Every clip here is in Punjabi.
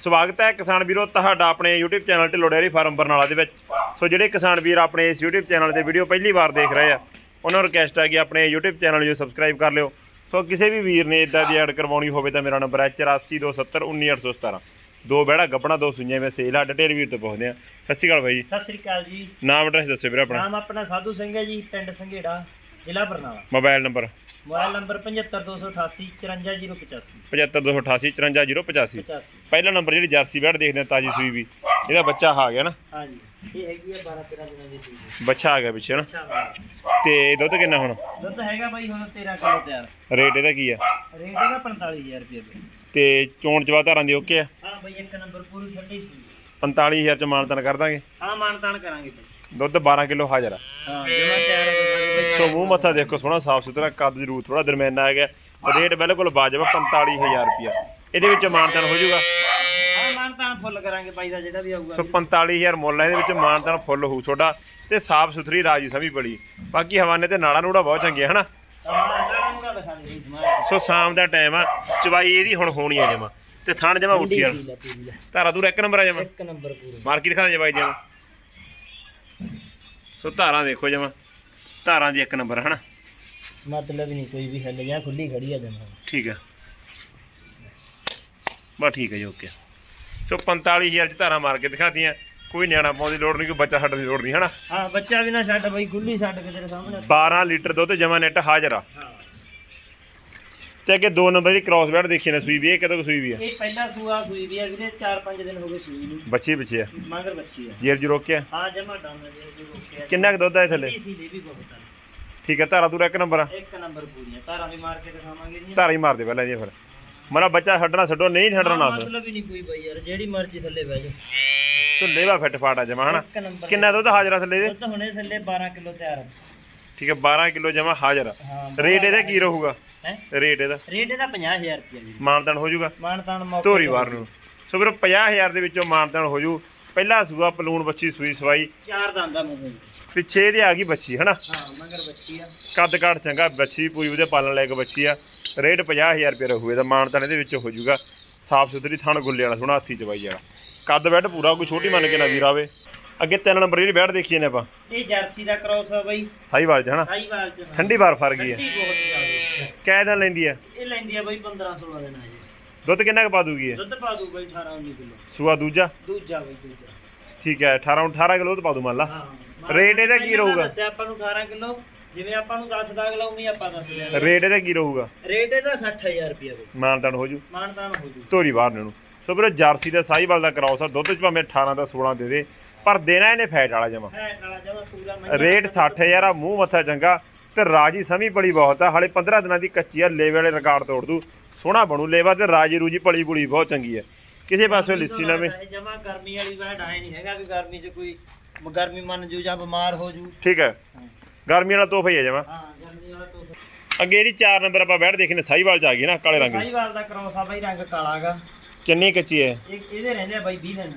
ਸਵਾਗਤ ਹੈ ਕਿਸਾਨ ਵੀਰੋ ਤੁਹਾਡਾ ਆਪਣੇ YouTube channel Dhillon dairy farm Barnala ਦੇ ਵਿੱਚ। ਸੋ ਜਿਹੜੇ ਕਿਸਾਨ ਵੀਰ ਆਪਣੇ ਇਸ YouTube ਚੈਨਲ ਤੇ ਵੀਡੀਓ ਪਹਿਲੀ ਵਾਰ ਦੇਖ ਰਹੇ ਆ ਉਹਨਾਂ ਨੂੰ ਰਿਕਵੈਸਟ ਹੈ ਕਿ ਆਪਣੇ YouTube ਚੈਨਲ ਨੂੰ ਸਬਸਕ੍ਰਾਈਬ ਕਰ ਲਿਓ। ਸੋ ਕਿਸੇ ਵੀ ਵੀਰ ਨੇ ਇਦਾਂ ਦੀ ਐਡ ਕਰਵਾਉਣੀ ਹੋਵੇ ਤਾਂ ਮੇਰਾ ਨੰਬਰ ਹੈ 8427191817 ਦੋ ਬਹਿੜਾ ਗੱਪਣਾ ਦੋ ਸੁਈਆਂ ਮੈਂ ਸੇਲ ਆ ਡਟੇਲ ਵੀਰ ਤੋਂ ਪੁੱਛਦੇ ਆ। ਸਤਿ ਸ਼੍ਰੀ ਅਕਾਲ ਜੀ। ਸਤਿ ਸ੍ਰੀ ਅਕਾਲ ਜੀ। ਨਾਮ ਐਡਰੈਸ ਦੱਸਿਓ ਵੀਰੇ ਆਪਣਾ। ਨਾਮ ਆਪਣਾ ਸਾਧੂ ਸਿੰਘ ਹੈ ਜੀ ਪਿੰਡ ਸੰਘੇੜਾ ਜ਼ਿਲ੍ਹਾ Barnala. Mobile number mobile number 75288 54285 7528 54085 85 ਪਹਿਲਾ ਨੰਬਰ ਜਿਹੜੀ ਜਰਸੀ ਦੇਖਦੇ ਆ ਤਾਜੀ ਸੂਈ ਵੀ। ਇਹਦਾ ਬੱਚਾ ਆ ਗਿਆ ਨਾ। ਹਾਂਜੀ ਇਹ ਹੈਗੀ ਹੈ 12 13 ਦਿਨਾਂ ਦੀ ਸੀ ਬੱਚਾ ਆ ਗਿਆ ਪਿੱਛੇ ਨਾ। ਤੇ ਦੁੱਧ ਕਿੰਨਾ ਹੁਣ? ਦੁੱਧ ਹੈਗਾ ਬਾਈ ਹੁਣ 13 ਕਿਲੋ ਤਿਆਰ। ਰੇਟ ਇਹਦਾ ਕੀ ਆ? ਰੇਟ ਇਹਦਾ 45000 ਰੁਪਏ ਤੇ ਚੋਣ ਚਵਾ ਧਾਰਾਂ ਦੀ ਓਕੇ ਆ? ਹਾਂ ਬਾਈ ਇੱਕ ਨੰਬਰ ਪੂਰੀ ਠੰਡੀ ਸੀ 45000 ਚ ਮਾਨਤਨ ਕਰ ਦਾਂਗੇ। ਹਾਂ ਮਾਨਤਾਨ ਕਰਾਂਗੇ ਦੁੱਧ 12 ਕਿਲੋ ਹਾਜ਼ਰ ਆ। ਹਾਂ ਜਮਾ ਤਿਆਰ ਹੋ ਸੋ ਮੂੰਹ ਮੱਥਾ ਦੇਖੋ ਸੋਹਣਾ ਸਾਫ਼ ਸੁਥਰਾ ਕੱਦ ਜ਼ਰੂਰ ਥੋੜਾ ਦਰਮਿਆਨਾ ਹੈਗਾ। ਰੇਟ ਬਿਲਕੁਲ ਵਾਜਬ ਆ 45000 ਰੁਪਿਆ ਇਹਦੇ ਵਿੱਚ ਮਾਨਤਨ ਹੋ ਜਾਊਗਾ। ਹਾਂ ਮਾਨਤਾਨ ਫੁੱਲ ਕਰਾਂਗੇ ਬਾਈ ਦਾ ਜਿਹੜਾ ਵੀ ਆਊਗਾ। ਸੋ 45000 ਮੁੱਲ ਆ ਇਹਦੇ ਵਿੱਚ ਮਾਨਤਨ ਫੁੱਲ ਹੋਊ ਤੁਹਾਡਾ ਤੇ ਸਾਫ਼ ਸੁਥਰੀ ਰਾਜੀ ਸਮੀ ਬੜੀ ਬਾਕੀ ਹਵਾਨੇ ਤੇ ਨਾੜਾ ਨੂੜਾ ਬਹੁਤ ਚੰਗੇ ਆ, ਹਨਾ? ਜਮਾ ਸੋ ਸ਼ਾਮ ਦਾ ਟਾਈਮ ਆ ਚਵਾਈ ਇਹਦੀ ਹੁਣ ਹੋਣੀ ਆ ਜਮਾ। ਤੇ ਥਣ ਜਮਾ ਉੱਠੀ ਆ। ਧਾਰਾ ਦੂਰ ਇੱਕ ਨੰਬਰ ਆ ਜਮਾ। ਇੱਕ ਨੰਬਰ ਪੂਰਾ। ਮਾਰਕੀ ਦਿਖਾ ਦੇ ਬਾਈ ਜੀ ਸੋ ਧਾਰਾਂ ਦੇਖੋ ਜਮਾ। ਧਾਰਾਂ ਦੀ ਇੱਕ ਨੰਬਰ ਹਨਾ? ਮਤਲਬ ਨਹੀਂ ਕੋਈ ਵੀ ਹਿੱਲ ਗਿਆ ਖੁੱਲੀ ਖੜੀ ਆ ਜਮਾ। ਠੀਕ ਹੈ ਬਸ ਠੀਕ ਹੈ ਜੀ ਓਕੇ। ਸੋ 45000 ਚ ਧਾਰਾਂ ਮਾਰ ਕੇ ਦਿਖਾਤੀਆਂ। ਕੋਈ ਨਿਆਣਾ ਪਾਉਣ ਦੀ ਲੋੜ ਨਹੀਂ ਕੋਈ ਬੱਚਾ ਛੱਡਣ ਦੀ ਲੋੜ ਨਹੀਂ ਹਨਾ? ਹਾਂ ਬੱਚਾ ਵੀ ਨਾ ਛੱਡ ਬਈ ਖੁੱਲੀ ਛੱਡ ਕੇ ਤੇਰੇ ਸਾਹਮਣੇ। 12 ਲੀਟਰ ਦੁੱਧ ਜਮਾ ਨੈਟ ਹਾਜ਼ਰ ਆ। ਤੇ ਅੱਗੇ 2 ਨੰਬਰ ਦੀ ਕ੍ਰਾਸ ਬੈਡ ਦੇਖੀ ਨਾ ਸੂਈ ਵੀ ਇਹ ਕਦੋਂ ਕੁ ਸੂਈ ਵੀ ਆ ਇਹ ਪਹਿਲਾ ਸੂਆ ਸੂਈ ਵੀ ਆ ਵੀਰੇ 4-5 ਦਿਨ ਹੋ ਗਏ ਸੂਈ ਨੂੰ। ਬੱਚੇ ਆ ਮਗਰ ਬੱਚੀ ਆ ਜੇਰ ਜੀ ਰੋਕਿਆ? ਹਾਂ ਜਮਾ ਡਾਉਨ ਜੇ ਜੋ ਰੋਕਿਆ। ਕਿੰਨਾ ਕੁ ਦੁੱਧ ਆ ਇਹ ਥੱਲੇ ਸੀ ਦੇ ਵੀ ਬਹੁਤ ਆ ਠੀਕ ਹੈ ਧਾਰਾ ਦੂਰ ਇੱਕ ਨੰਬਰ ਆ? ਇੱਕ ਨੰਬਰ ਪੂਰੀਆਂ। ਤਾਰਾਂ ਵੀ ਮਾਰ ਕੇ ਦਿਖਾਵਾਂਗੇ ਜੀ। ਧਾਰਾ ਹੀ ਮਾਰ ਦੇ ਪਹਿਲਾਂ ਜੀ ਫਿਰ। ਮਨਾ ਬੱਚਾ ਛੱਡਣਾ ਛੱਡੋ ਨਹੀਂ ਛੱਡਣਾ ਨਾ ਫਿਰ ਮਤਲਬ ਹੀ ਨਹੀਂ ਕੋਈ ਬਈ ਯਾਰ ਜਿਹੜੀ ਮਰਜ਼ੀ ਥੱਲੇ ਬਹਿ ਜਾ ਤੂੰ ਲੇਵਾ ਫਿੱਟ ਫਾਟਾ ਜਮਾ ਹਨਾ? ਇੱਕ ਨੰਬਰ। ਕਿੰਨਾ ਦੁੱਧ ਹਾਜ਼ਰ ਆ ਥੱਲੇ ਦੇ? ਦੁੱਧ ਹੁਣੇ ਥੱਲੇ 12 ਕਿਲੋ ਤਿਆਰ ਆ। ਠੀਕ ਹੈ 12 ਕਿਲੋ ਜਮਾ ਹਾਜ਼ਰ ਹਾਂ ਰੇਟ ਇਹਦਾ ਕੀ ਰਹੂਗਾ? ਹੈ? ਰੇਟ ਇਹਦਾ? ਰੇਟ ਇਹਦਾ 50000 ਰੁਪਏ ਜੀ। ਮਾਨਤਨ ਹੋ ਜਾਊਗਾ? ਮਾਨਤਾਨ ਮੌਕੇ ਧੋਰੀ ਵਾਰ ਨੂੰ। ਸੋ ਵੀਰੋ 50000 ਦੇ ਵਿੱਚੋਂ ਮਾਨਤਨ ਹੋ ਜੂ ਪਹਿਲਾ ਸੂਆ ਪਲੂਣ ਬੱਚੀ ਸੂਈ ਸਵਾਈ। ਚਾਰ ਦੰਦਾਂ ਮੂੰਹ ਜੀ ਪਿੱਛੇ ਇਹਦੇ ਆ ਗਈ ਬੱਚੀ ਹਨਾ? ਹਾਂ ਮਗਰ ਬੱਚੀ ਆ। ਕੱਦ ਕਾਠ ਚੰਗਾ ਬੱਚੀ ਪੂਰੀ ਉਹਦੇ ਪਾਲਣ ਲਾਇਕ ਬੱਚੀ ਆ। ਰੇਟ 50000 ਰੁਪਏ ਰਹੂ ਇਹਦਾ ਮਾਨਤਨ ਇਹਦੇ ਵਿੱਚ ਹੋ ਜੂਗਾ ਸਾਫ਼ ਸੁਥਰੀ ਥਣ ਗੁੱਲੇ ਵਾਲਾ ਸੋਹਣਾ ਹੱਥੀ ਚਵਾਈ ਵਾਲਾ। ਕੱਦ ਬੈਡ ਪੂਰਾ ਕੋਈ ਛੋਟੀ ਮੰਨ ਕੇ ਨਾ ਵੀਰ ਆਵੇ। ਅੱਗੇ ਤਿੰਨ ਨੰਬਰ ਜਿਹੜੀ ਬੈਡ ਦੇਖੀ ਨੇ ਆਪਾਂ। ਇਹ ਜਰਸੀ ਦਾ ਕ੍ਰੋਸ ਆ ਬਈ। ਸਾਈਵਾਲ ਚ ਹਨਾ? ਸਾਈਵਾਲ ਚ। ਠੰਡੀ ਬਾਰ ਫਰ ਗਈ ਹੈ ਠੰਡੀ ਬਹੁਤ ਜ਼ਿਆਦਾ। ਕੈ ਦਿਨ ਲੈਂਦੀ ਹੈ ਇਹ ਲੈਂਦੀ ਆ ਬਈ 15 16 ਦਿਨ ਜੀ। ਦੁੱਧ ਕਿੰਨਾ ਕੁ ਪਾ ਦੂਗੀ ਇਹ? ਦੁੱਧ ਪਾ ਦੂ ਬਈ 18 19 ਕਿਲੋ। ਸੂਆ ਦੂਜਾ? ਦੂਜਾ ਬਈ ਦੂਜਾ। ਠੀਕ ਹੈ 18 18 ਕਿਲੋ ਦੁੱਧ ਪਾ ਦੂ ਮੰਨ ਲਾ। ਹਾਂ ਰੇਟ ਇਹਦਾ ਕੀ ਪਹਿਲਾਂ ਰਹੂਗਾ? ਦੱਸਿਆ ਆਪਾਂ ਨੂੰ 18 ਕਿਲੋ। ਜਿਵੇਂ ਆਪਾਂ ਨੂੰ 10 ਦਾ ਅਗਲਾ ਉਵੇਂ ਹੀ ਆਪਾਂ ਦੱਸ ਦਿਆ ਰੇਟ ਇਹਦਾ ਕੀ ਰਹੂਗਾ? ਰੇਟ ਇਹਦਾ 60000 ਰੁਪਏ ਬਈ। ਮਾਨਤਨ ਹੋ ਜੂ। ਮਾਨਤਾਨ ਹੋ ਜੂ। ਧੋਰੀ ਬਾਹਰ ਨੂੰ ਸੋ ਵੀਰੋ ਜਰਸੀ ਦਾ ਸਾਈਵਾਲ ਦਾ ਕਰਾਓ ਸਰ ਦੁੱਧ ਚ ਭਾਵੇਂ 18 ਦਾ 16 ਦੇ ਦੇ। ਪਰ ਦੇਣਾ ਇਹਨੇ ਫੈਟ ਵਾਲਾ ਜਮਾ। ਹੈ ਨਾਲਾ ਜਮਾ ਪੂਰਾ ਮਹੀਨਾ ਰੇਟ 60000 ਆ ਮੂੰਹ ਮੱਥਾ ਚੰਗਾ। ਤੇ ਰਾਜੀ ਸਮੀ ਬੜੀ ਬਹੁਤ ਆ ਹਾਲੇ 15 ਦਿਨਾਂ ਦੀ ਕੱਚੀ ਆ ਲੇਵੇ ਵਾਲੇ ਰਿਕਾਰਡ ਤੋੜ ਦੂ। ਸੋਹਣਾ ਬਣੂ ਲੇਵਾ ਤੇ ਰਾਜੀ ਰੂਜੀ ਪਲੀ ਪੁਲੀ ਬਹੁਤ ਚੰਗੀ ਆ। ਕਿਸੇ ਪਾਸੇ ਲਿੱਸੀ ਨਵੇਂ ਜਮਾ ਗਰਮੀ ਵਾਲੀ ਵਾਟ ਆਏ ਨਹੀਂ ਹੈਗਾ ਕਿ ਗਰਮੀ 'ਚ ਕੋਈ ਗਰਮੀ ਮੰਨ ਜੂ ਜਾਂ ਬਿਮਾਰ ਹੋ ਜੂ। ਠੀਕ ਹੈ ਗਰਮੀ ਵਾਲਾ ਤੋਹਫਾ ਹੀ ਆ ਜਮਾ। ਹਾਂ ਗਰਮੀ ਵਾਲਾ ਤੋਂ ਅੱਗੇ ਜਿਹੜੀ 4 ਨੰਬਰ ਆਪਾਂ ਬੈਠ ਦੇਖਨੇ ਸਾਈਵਾਲ ਚ ਆ ਗਈ ਨਾ ਕਾਲੇ ਰੰਗ ਦੀ। ਸਾਈਵਾਲ ਦਾ ਕ੍ਰੋਸ ਆ ਬਈ ਰੰਗ ਕਾਲਾਗਾ ਕਿੰਨੀ ਕੱਚੀ ਹੈ? ਇਹ ਇਹਦੇ ਰਹਿੰਦੇ ਆ ਬਈ 20 ਦਿਨ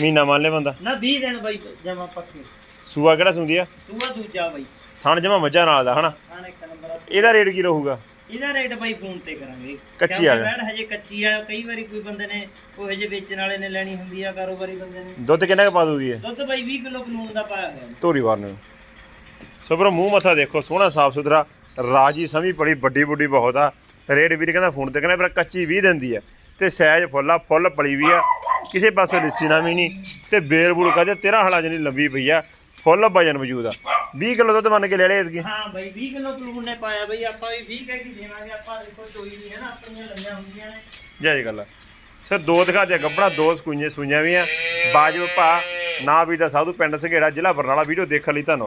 ਮਹੀਨਾ ਮੰਨ ਲੈ ਬੰਦਾ। ਨਾ 20 ਦਿਨ ਬਈ ਜਮਾ ਪੱਕੇ। ਸੂਆ ਕਿਹੜਾ ਸੁੰਦੀ ਆ? ਸੂਆ ਦੂਜਾ ਬਈ। ਥਣ ਜਮਾ ਮੱਝਾਂ ਨਾਲ ਦਾ ਹਨਾ? ਆਣ ਇੱਕ ਨੰਬਰ ਆ। ਇਹਦਾ ਰੇਟ ਕੀ ਰਹੂਗਾ? ਇਹਦਾ ਰੇਟ ਬਈ ਫੋਨ ਤੇ ਕਰਾਂਗੇ। ਕੱਚੀ ਆ ਕਿਉਂਕਿ ਹਜੇ ਕੱਚੀ ਆ ਕਈ ਵਾਰੀ ਕੋਈ ਬੰਦੇ ਨੇ ਉਹ ਹਜੇ ਵੇਚਣ ਵਾਲੇ ਨੇ ਲੈਣੀ ਹੁੰਦੀ ਆ ਕਾਰੋਬਾਰੀ ਬੰਦੇ ਨੇ। ਦੁੱਧ ਕਿੰਨਾ ਕੁ ਪਾ ਦੂਗੀ ਇਹ? ਦੁੱਧ ਬਈ 20 ਕਿਲੋ ਕਾਨੂੰਨ ਦਾ ਪਾਇਆ ਹੋਇਆ। ਧੋਰੀ ਵਾਰ ਨੂੰ। ਸੋ ਵੀਰੋ ਮੂੰਹ ਮੱਥਾ ਦੇਖੋ ਸੋਹਣਾ ਸਾਫ਼ ਸੁਥਰਾ। ਰਾਜੀ ਸਮੀ ਬੜੀ ਵੱਡੀ ਵੱਡੀ ਬਹੁਤ ਆ। ਰੇਟ ਵੀਰ ਕਹਿੰਦਾ ਫੋਨ ਤੇ ਕਹਿੰਦਾ ਪਰ ਕੱਚੀ 20 ਦਿੰਦੀ ਆ। ਤੇ ਸਾਈਜ਼ ਫੁੱਲਾ ਫੁੱਲ ਪਲੀ ਵੀ ਆ। ਕਿਸੇ ਪਾਸੇ ਲਿੱਸੀ ਨਾ ਵੀ ਨਹੀਂ। ਤੇ ਬੇਲ ਬੂਲ ਕਾਜੇ 13 ਹਲਾ ਜਣੀ ਲੰਬੀ ਪਈ ਆ ਫੁੱਲ ਵਜਨ ਮੌਜੂਦ ਆ। 20 ਕਿਲੋ ਦੁੱਧ ਮੰਨ ਕੇ ਲੈ ਲਿਆ ਇਸਕੀ ਹਾਂ ਬਈ 20 ਕਿਲੋ ਕਾਨੂੰਨ ਨੇ ਪਾਇਆ ਬਈ ਆਪਾਂ ਵੀ 20 ਕਹਿ ਕੇ ਦੇਵਾਂਗੇ ਆਪਾਂ ਦੇਖੋ ਕੋਈ ਨਹੀਂ ਹੈ ਨਾ ਆਪਣੀਆਂ ਲੰਮੀਆਂ ਹੁੰਦੀਆਂ ਨੇ। ਜੈ ਜੀ ਗੱਲ ਆ। ਸਰ ਦੋ ਦਿਖਾ ਦਿਆ ਗੱਬੜਾ ਦੋ ਸਕੂਈਆਂ ਸੂਈਆਂ ਵੀ ਆ। ਬਾਜੋ ਭਾ ਨਾ ਵੀ ਦਾ ਸਾਧੂ ਪਿੰਡ ਸਘੇੜਾ ਜ਼ਿਲ੍ਹਾ ਬਰਨਾਲਾ ਵੀਡੀਓ ਦੇਖਣ ਲਈ ਧੰਨਵਾਦ।